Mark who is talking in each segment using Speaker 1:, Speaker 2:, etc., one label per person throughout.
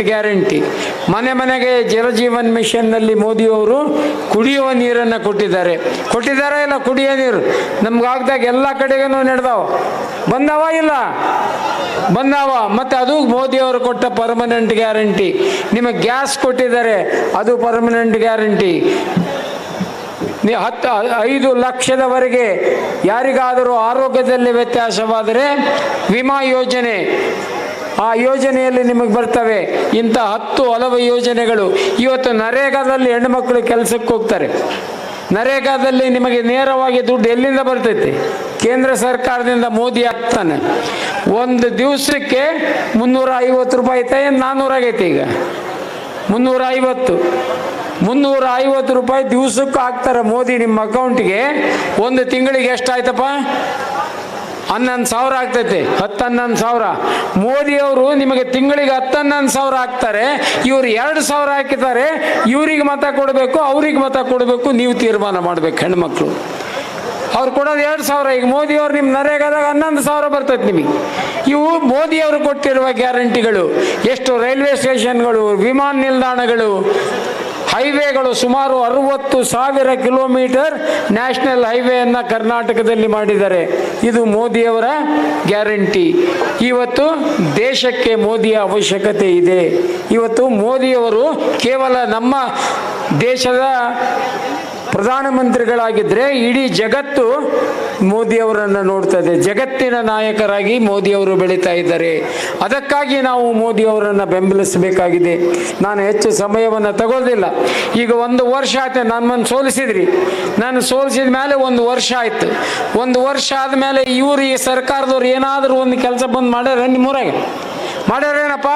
Speaker 1: Guarantee ಮನೆ ಮನೆಗೆ ಜಲಜೀವನ್ ಮಿಷನ್ನಲ್ಲಿ ಮೋದಿಯವರು ಕುಡಿಯುವ ನೀರನ್ನು ಕೊಟ್ಟಿದ್ದಾರೆ. ಕೊಟ್ಟಿದ್ದಾರೆ ಇಲ್ಲ ಕುಡಿಯೋ ನೀರು? ನಮ್ಗಾಗ್ದಾಗ ಎಲ್ಲ ಕಡೆಗೂ ನಡೆದಾವ. ಬಂದವ ಇಲ್ಲ? ಬಂದವ? ಮತ್ತು ಅದು ಮೋದಿಯವರು ಕೊಟ್ಟ ಪರ್ಮನೆಂಟ್ ಗ್ಯಾರಂಟಿ ನಿಮಗೆ ಗ್ಯಾಸ್ ಕೊಟ್ಟಿದ್ದಾರೆ, ಅದು ಪರ್ಮನೆಂಟ್ ಗ್ಯಾರಂಟಿ ನೀವು ಹತ್ತು ಐದು ಲಕ್ಷದವರೆಗೆ ಯಾರಿಗಾದರೂ ಆರೋಗ್ಯದಲ್ಲಿ ವ್ಯತ್ಯಾಸವಾದರೆ ವಿಮಾ ಯೋಜನೆ. ಆ ಯೋಜನೆಯಲ್ಲಿ ನಿಮಗೆ ಬರ್ತವೆ. ಇಂಥ ಹತ್ತು ಹಲವು ಯೋಜನೆಗಳು. ಇವತ್ತು ನರೇಗಾದಲ್ಲಿ ಹೆಣ್ಣುಮಕ್ಕಳು ಕೆಲಸಕ್ಕೆ ಹೋಗ್ತಾರೆ. ನರೇಗಾದಲ್ಲಿ ನಿಮಗೆ ನೇರವಾಗಿ ದುಡ್ಡು ಎಲ್ಲಿಂದ ಬರ್ತೈತಿ? ಕೇಂದ್ರ ಸರ್ಕಾರದಿಂದ ಮೋದಿ ಆಗ್ತಾನೆ ಒಂದು ದಿವಸಕ್ಕೆ ಮುನ್ನೂರ ಐವತ್ತು ರೂಪಾಯಿ ಐತೆ ನಾನ್ನೂರ ಆಗೈತೆ ಈಗ. ಮುನ್ನೂರ ಐವತ್ತು ಮುನ್ನೂರ ಐವತ್ತು ರೂಪಾಯಿ ದಿವಸಕ್ಕೂ ಹಾಕ್ತಾರೆ ಮೋದಿ ನಿಮ್ಮ ಅಕೌಂಟ್ಗೆ. ಒಂದು ತಿಂಗಳಿಗೆ ಎಷ್ಟಾಯ್ತಪ್ಪ? ಹನ್ನೊಂದು ಸಾವಿರ ಆಗ್ತೈತೆ ಹತ್ತು ಹನ್ನೊಂದು ಸಾವಿರ. ಮೋದಿಯವರು ನಿಮಗೆ ತಿಂಗಳಿಗೆ ಹತ್ತು ಹನ್ನೊಂದು ಸಾವಿರ ಹಾಕ್ತಾರೆ, ಇವರು ಎರಡು ಸಾವಿರ ಹಾಕಿದ್ದಾರೆ, ಇವ್ರಿಗೆ ಮತ ಕೊಡಬೇಕು, ಅವ್ರಿಗೆ ಮತ ಕೊಡಬೇಕು, ನೀವು ತೀರ್ಮಾನ ಮಾಡಬೇಕು, ಹೆಣ್ಮಕ್ಳು. ಅವ್ರು ಕೊಡೋದು ಎರಡು ಸಾವಿರ, ಈಗ ಮೋದಿಯವ್ರು ನಿಮ್ಮ ನರೇಗಾದಾಗ ಹನ್ನೊಂದು ಸಾವಿರ ಬರ್ತೈತೆ ನಿಮಗೆ. ಇವು ಮೋದಿಯವರು ಕೊಟ್ಟಿರುವ ಗ್ಯಾರಂಟಿಗಳು. ಎಷ್ಟು ರೈಲ್ವೆ ಸ್ಟೇಷನ್ಗಳು, ವಿಮಾನ ನಿಲ್ದಾಣಗಳು ಹೈವೇಗಳು ಸುಮಾರು ಅರುವತ್ತು ಸಾವಿರ ಕಿಲೋಮೀಟರ್ ನ್ಯಾಷನಲ್ ಹೈವೇಯನ್ನು ಕರ್ನಾಟಕದಲ್ಲಿ ಮಾಡಿದ್ದಾರೆ. ಇದು ಮೋದಿಯವರ ಗ್ಯಾರಂಟಿ. ಇವತ್ತು ದೇಶಕ್ಕೆ ಮೋದಿಯ ಅವಶ್ಯಕತೆ ಇದೆ. ಇವತ್ತು ಮೋದಿಯವರು ಕೇವಲ ನಮ್ಮ ದೇಶದ ಪ್ರಧಾನಮಂತ್ರಿಗಳಾಗಿದ್ದರೆ ಇಡೀ ಜಗತ್ತು ಮೋದಿಯವರನ್ನು ನೋಡ್ತದೆ. ಜಗತ್ತಿನ ನಾಯಕರಾಗಿ ಮೋದಿಯವರು ಬೆಳೀತಾ ಇದ್ದಾರೆ. ಅದಕ್ಕಾಗಿ ನಾವು ಮೋದಿಯವರನ್ನು ಬೆಂಬಲಿಸಬೇಕಾಗಿದೆ. ನಾನು ಹೆಚ್ಚು ಸಮಯವನ್ನು ತಗೊಳ್ದಿಲ್ಲ. ಈಗ ಒಂದು ವರ್ಷ ಆಯ್ತು ನನ್ನನ್ನು ಸೋಲಿಸಿದ್ರಿ. ನಾನು ಸೋಲಿಸಿದ ಮೇಲೆ ಒಂದು ವರ್ಷ ಆಯ್ತು. ಒಂದು ವರ್ಷ ಆದಮೇಲೆ ಇವರು ಈ ಸರ್ಕಾರದವ್ರು ಏನಾದರೂ ಒಂದು ಕೆಲಸ ಬಂದು ಮಾಡ್ಯಾರ ನಿಮ್ಮೂರಾಗ ಮಾಡ್ಯಾರೇನಪ್ಪ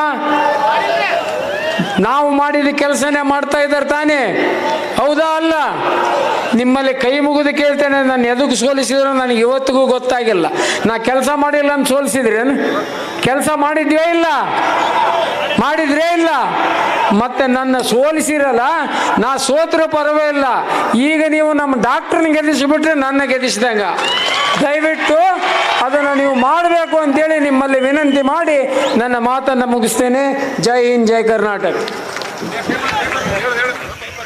Speaker 1: ನಾವು ಮಾಡಿದ ಕೆಲಸನೇ ಮಾಡ್ತಾ ಇದ್ದಾರೆ ತಾನೇ. ಹೌದಾ ಅಲ್ಲ? ನಿಮ್ಮಲ್ಲಿ ಕೈ ಮುಗಿದು ಕೇಳ್ತೇನೆ ನಾನು ಎದಕ್ಕೆ ಸೋಲಿಸಿದ್ರು ನನಗೆ ಇವತ್ತಿಗೂ ಗೊತ್ತಾಗಿಲ್ಲ. ನಾ ಕೆಲಸ ಮಾಡಿಲ್ಲ ಅಂತ ಸೋಲಿಸಿದ್ರೇನು? ಕೆಲಸ ಮಾಡಿದ್ವೇ ಇಲ್ಲ? ಮಾಡಿದ್ರೇ ಇಲ್ಲ? ಮತ್ತೆ ನನ್ನ ಸೋಲಿಸಿರಲ್ಲ? ನಾ ಸೋತ್ರ ಪರವೇ ಇಲ್ಲ ಈಗ ನೀವು ನಮ್ಮ ಡಾಕ್ಟ್ರನ್ನ ಗೆಲ್ಲಿಸಿಬಿಟ್ರೆ ನನ್ನ ಗೆಲ್ಲಿಸಿದಂಗ ದಯವಿಟ್ಟು ಅದನ್ನು ನೀವು ಮಾಡಬೇಕು ಅಂತೇಳಿ ನಿಮ್ಮಲ್ಲಿ ವಿನಂತಿ ಮಾಡಿ ನನ್ನ ಮಾತನ್ನು ಮುಗಿಸ್ತೇನೆ. ಜೈ ಹಿಂದ್, ಜೈ ಕರ್ನಾಟಕ.